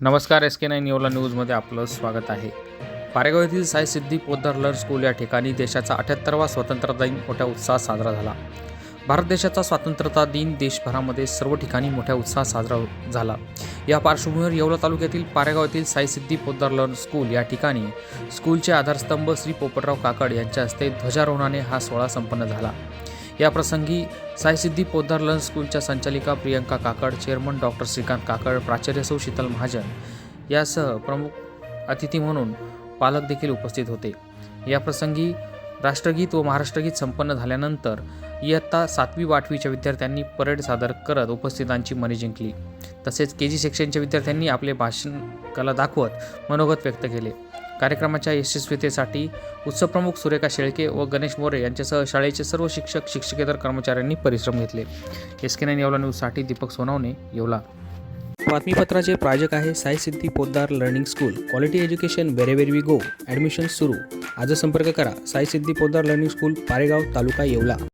नमस्कार S K nine Yeola न्यूजमध्ये आपलं स्वागत आहे. पारेगाव येथील साई सिद्धी पोद्दार लर स्कूल या ठिकाणी देशाचा अठ्याहत्तरवा स्वातंत्र्य दिन मोठ्या उत्साहात साजरा झाला. भारत देशाचा स्वातंत्र्यता दिन देशभरामध्ये सर्व ठिकाणी मोठ्या उत्साहात साजरा झाला. या पार्श्वभूमीवर येवला तालुक्यातील पारेगाव येथील साई सिद्धी पोद्दार लर्न स्कूल या ठिकाणी स्कूलचे आधारस्तंभ श्री पोपटराव काकड यांच्या हस्ते ध्वजारोहणाने हा सोहळा संपन्न झाला. या प्रसंगी पोद्दार लर्न स्कूलच्या संचालिका प्रियंका काकड चेअरमन डॉक्टर श्रीकांत काकड प्राचार्य सौ शीतल महाजन यासह प्रमुख अतिथी म्हणून पालक देखील उपस्थित होते. या प्रसंगी राष्ट्रगीत व महाराष्ट्रगीत संपन्न झाल्यानंतर इयत्ता सातवी आठवीच्या विद्यार्थ्यांनी परेड सादर करत उपस्थितांची मने जिंकली. तसेच के जी सेक्शनच्या विद्यार्थ्यांनी आपले भाषण कला दाखवत मनोगत व्यक्त केले. कार्यक्रमाच्या यशस्वीतेसाठी उत्सवप्रमुख सुरेखा शेळके व गणेश मोरे यांच्यासह शाळेचे सर्व शिक्षक शिक्षकेतर कर्मचाऱ्यांनी परिश्रम घेतले. एस के नाईन येवला न्यूजसाठी दीपक सोनवणे येवला. बातमीपत्राचे प्रायोजक आहे Sai Siddhi Podar learning school. Quality education wherever we go. Admission सुरू. आज संपर्क करा. Sai Siddhi Podar learning school Paregaon taluka Yeola.